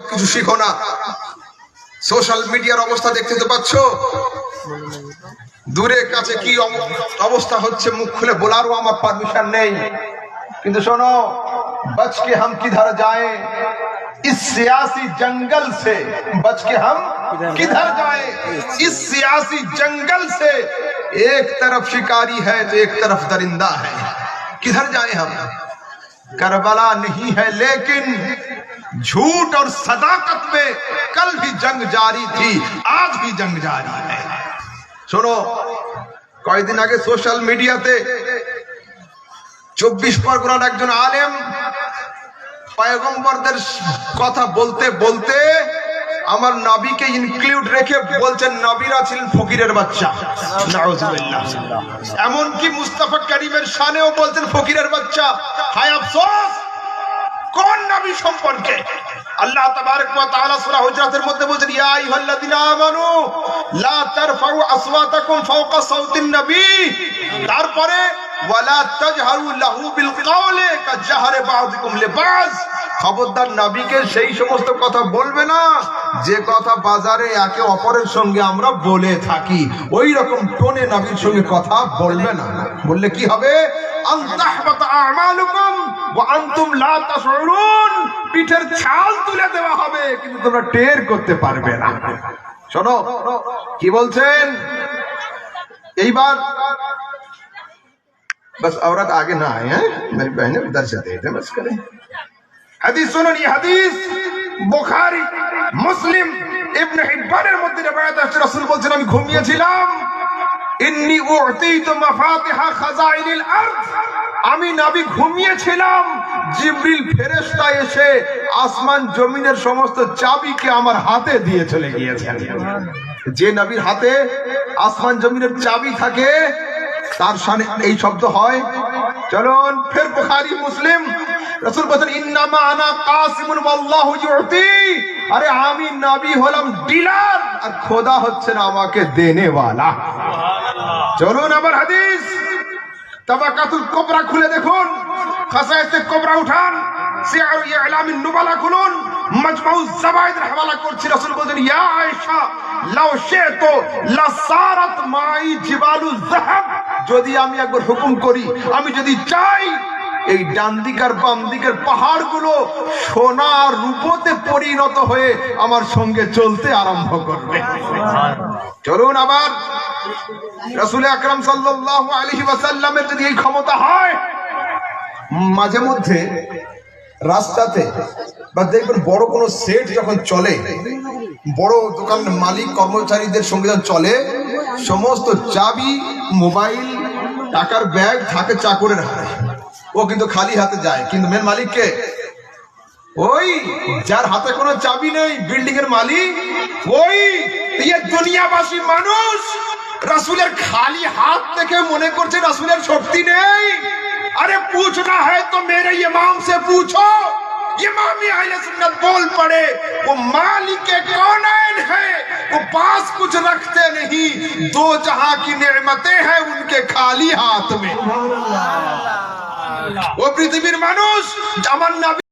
কিছু শিখো না সোশ্যাল মিডিয়ার অবস্থা দেখতে তো পাচ্ছ দূরে কাছে কি অব- অবস্থা হচ্ছে মুখ খুলে বলারও আমার পারমিশন নেই কিন্তু শোনো बच के हम किधर जाएं इस सियासी जंगल से बच के हम किधर जाएं इस सियासी जंगल से एक तरफ शिकारी है तो एक तरफ दरिंदा है किधर जाएं हम کربلا نہیں ہے، لیکن جھوٹ اور صداقت میں کل بھی جنگ جاری تھی، آج بھی جنگ جاری ہے۔ سنو کوئی دن آگے سوشل میڈیا تے চব্বিশ পরগনার একজন আলেম পয়গম্বরদের কথা بولتے بولتے আমার নবীকে ইনক্লুড রেখে বলছেন, নবীরা ছিলেন ফকিরের বাচ্চা। এমনকি মুস্তাফা করিমের শানেও বলছেন, ফকিরের বাচ্চা। হায় আফসোস! কোন নবী সম্পর্কে? আল্লাহ তাবারক ওয়া তাআলা সূরা হুজরাতের মধ্যে বলেন ইয়া আইয়ুহাল্লাযিনা আমানু, লা তারফাউ আসওয়াতাকুম ফাওকা সাউতিন নবী। তারপরে খবরদার নবীকে সেই সমস্ত কথা বলবে না। যে কথা বাজারে একে অপরের সঙ্গে আমরা বলে থাকি নবীর সঙ্গে কথা বলবে না। বললে কি হবে? পিঠের ছাল তুলে দেওয়া হবে, কিন্তু তোমরা টের করতে পারবে না। শোনো, কি বলছেন? এইবার बस औरत आगे ना आए हैं मेरी बहनें उधर से दे दें बस करें হাদিস শুনুন এই হাদিস বুখারী মুসলিম ইবনে হিব্বানের মধ্যে রিওয়ায়াত আছে রাসূল বলছেন আমি ঘুমিয়েছিলাম ইন্নী উতিতু মাফাতিহা খাজাইনিল আরদ আমি নবী ঘুমিয়েছিলাম জিবরিল ফেরেশতা এসে আসমান জমিনের সমস্ত চাবিকে আমার হাতে দিয়ে চলে গিয়েছেন যে নবীর হাতে আসমান জমিনের চাবি থাকে তার সামনে এই শব্দ হয়। চলুন ফের বুখারী মুসলিম। রাসূল বলেন ইন্নামা আনা কাসিমুন ওয়াল্লাহু ইউতি। আরে আমি নবী হলাম ডিলার আর খোদা হচ্ছেন আমাকে দেনে ওয়ালা চলুন আবার হাদিস। তাবাকাতুল কুবরা খুলে দেখুন। খাসায়েতে কুবরা উঠান। সিয়ারু ইলামিন নুবালা খুলুন। মাজমাউ জাবায়েদের হাওয়ালা করছি। রাসূল বলেন ইয়া আয়েশা লাউ শিতু লাসারাত মাই জিবালু যাহাব। যদি আমি একবার হুকুম করি, আমি যদি চাই, এই ডান দিক আর বাম দিকের পাহাড়গুলো সোনা আর রূপতে পরিণত হয়ে আমার সঙ্গে চলতে আরম্ভ করবে। চলুন আবার। রসুল আকরাম সাল্লাল্লাহু আলাইহি ওয়াসাল্লামের যদি এই ক্ষমতা হয়, মাঝে মধ্যে রাস্তাতে বা দেখবেন বড় কোনো সেট যখন চলে, বড় দোকান মালিক কর্মচারীদের সঙ্গে যখন চলে, সমস্ত চাবি, মোবাইল টাকার ব্যাগ থাকে চাকরের হাতে। ও কিন্তু খালি হাতে যায়। কিন্তু মেন মালিক কে? ওই, যার হাতে কোনো চাবি নেই বিল্ডিং এর মালিক, ওই ইয়ে দুনিয়াবাসী মানুষ, রাসুলের খালি হাত দেখে মনে করছে রাসুলের শক্তি নেই। আরে পুছনা হয় তো মেরে ইমাম সে পুছো। امام اہل سنت بول پڑے وہ مالک کونین ہے وہ پاس کچھ رکھتے نہیں دو جہاں کی نعمتیں ہیں ان کے خالی ہاتھ میں۔ وہ پریتھویر مانوس جمن نبی